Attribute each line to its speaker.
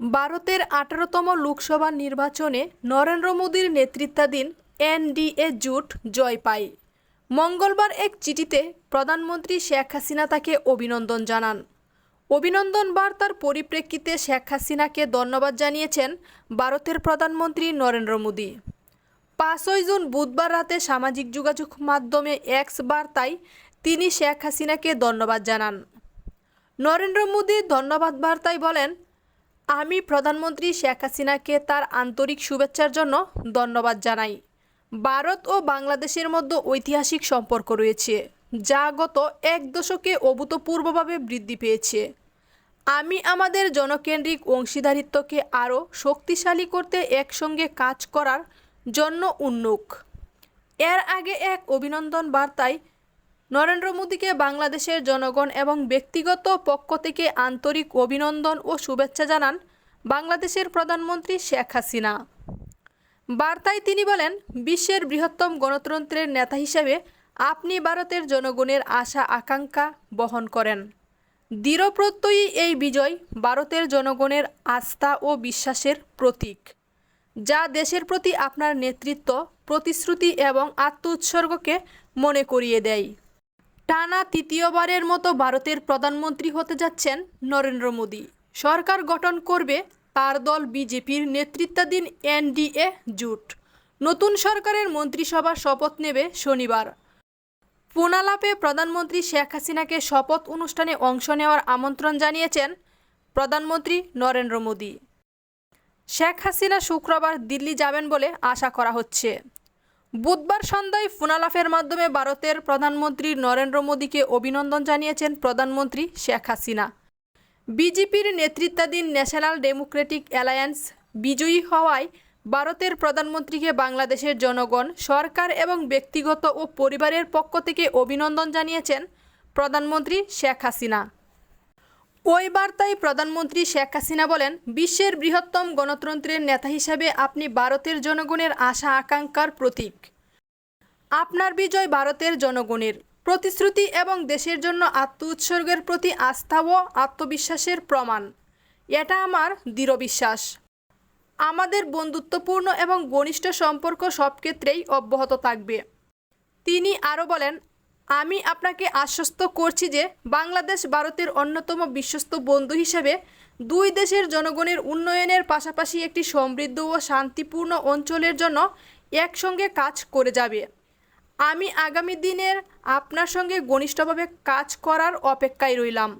Speaker 1: ভারতের আঠারোতম লোকসভা নির্বাচনে নরেন্দ্র মোদীর নেতৃত্বাধীন এনডিএ জোট জয় পায়। মঙ্গলবার এক চিঠিতে প্রধানমন্ত্রী শেখ হাসিনা তাকে অভিনন্দন জানান। অভিনন্দন বার্তার পরিপ্রেক্ষিতে শেখ হাসিনাকে ধন্যবাদ জানিয়েছেন ভারতের প্রধানমন্ত্রী নরেন্দ্র মোদী। পাঁচই জুন বুধবার রাতে সামাজিক যোগাযোগ মাধ্যমে এক্স বার্তায় তিনি শেখ হাসিনাকে ধন্যবাদ জানান। নরেন্দ্র মোদী ধন্যবাদ বার্তায় বলেন আমি প্রধানমন্ত্রী শেখ হাসিনাকে তার আন্তরিক শুভেচ্ছার জন্য ধন্যবাদ জানাই। ভারত ও বাংলাদেশের মধ্যে ঐতিহাসিক সম্পর্ক রয়েছে, যা গত এক দশকে অভূতপূর্বভাবে বৃদ্ধি পেয়েছে। আমি আমাদের জনকেন্দ্রিক অংশীদারিত্বকে আরও শক্তিশালী করতে একসঙ্গে কাজ করার জন্য উন্মুখ। এর আগে এক অভিনন্দন বার্তায় নরেন্দ্র মোদীকে বাংলাদেশের জনগণ এবং ব্যক্তিগত পক্ষ থেকে আন্তরিক অভিনন্দন ও শুভেচ্ছা জানান বাংলাদেশের প্রধানমন্ত্রী শেখ হাসিনা। বার্তায় তিনি বলেন, বিশ্বের বৃহত্তম গণতন্ত্রের নেতা হিসেবে আপনি ভারতের জনগণের আশা, আকাঙ্ক্ষা বহন করেন। দৃঢ়প্রত্যয়ী এই বিজয় ভারতের জনগণের আস্থা ও বিশ্বাসের প্রতীক, যা দেশের প্রতি আপনার নেতৃত্ব, প্রতিশ্রুতি এবং আত্ম উৎসর্গকে মনে করিয়ে দেয়। টানা তৃতীয়বারের মতো ভারতের প্রধানমন্ত্রী হতে যাচ্ছেন নরেন্দ্র মোদী। সরকার গঠন করবে তার দল বিজেপির নেতৃত্বাধীন এনডিএ জোট। নতুন সরকারের মন্ত্রিসভা শপথ নেবে শনিবার। পুনালাপে প্রধানমন্ত্রী শেখ হাসিনাকে শপথ অনুষ্ঠানে অংশ নেওয়ার আমন্ত্রণ জানিয়েছেন প্রধানমন্ত্রী নরেন্দ্র মোদী। শেখ হাসিনা শুক্রবার দিল্লি যাবেন বলে আশা করা হচ্ছে। বুধবার সন্ধ্যায় ফোনালাফের মাধ্যমে ভারতের প্রধানমন্ত্রী নরেন্দ্র মোদীকে অভিনন্দন জানিয়েছেন প্রধানমন্ত্রী শেখ হাসিনা। বিজেপির নেতৃত্বাধীন ন্যাশনাল ডেমোক্রেটিক অ্যালায়েন্স বিজয়ী হওয়ায় ভারতের প্রধানমন্ত্রীকে বাংলাদেশের জনগণ, সরকার এবং ব্যক্তিগত ও পরিবারের পক্ষ থেকে অভিনন্দন জানিয়েছেন প্রধানমন্ত্রী শেখ হাসিনা। ওই বার্তায় প্রধানমন্ত্রী শেখ হাসিনা বলেন, বিশ্বের বৃহত্তম গণতন্ত্রের নেতা হিসেবে আপনি ভারতের জনগণের আশা আকাঙ্ক্ষার প্রতীক। আপনার বিজয় ভারতের জনগণের। প্রতিশ্রুতি এবং দেশের জন্য আত্ম উৎসর্গের প্রতি আস্থা ও আত্মবিশ্বাসের প্রমাণ। এটা আমার দৃঢ় বিশ্বাস। আমাদের বন্ধুত্বপূর্ণ এবং ঘনিষ্ঠ সম্পর্ক সব ক্ষেত্রেই অব্যাহত থাকবে। তিনি আরও বলেন আমি আপনাকে আশ্বস্ত করছি যে বাংলাদেশ ভারতের অন্যতম বিশ্বস্ত বন্ধু হিসেবে দুই দেশের জনগণের উন্নয়নের পাশাপাশি একটি সমৃদ্ধ ও শান্তিপূর্ণ অঞ্চলের জন্য একসঙ্গে কাজ করে যাবে। আমি আগামী দিনের আপনার সঙ্গে ঘনিষ্ঠভাবে কাজ করার অপেক্ষায় রইলাম।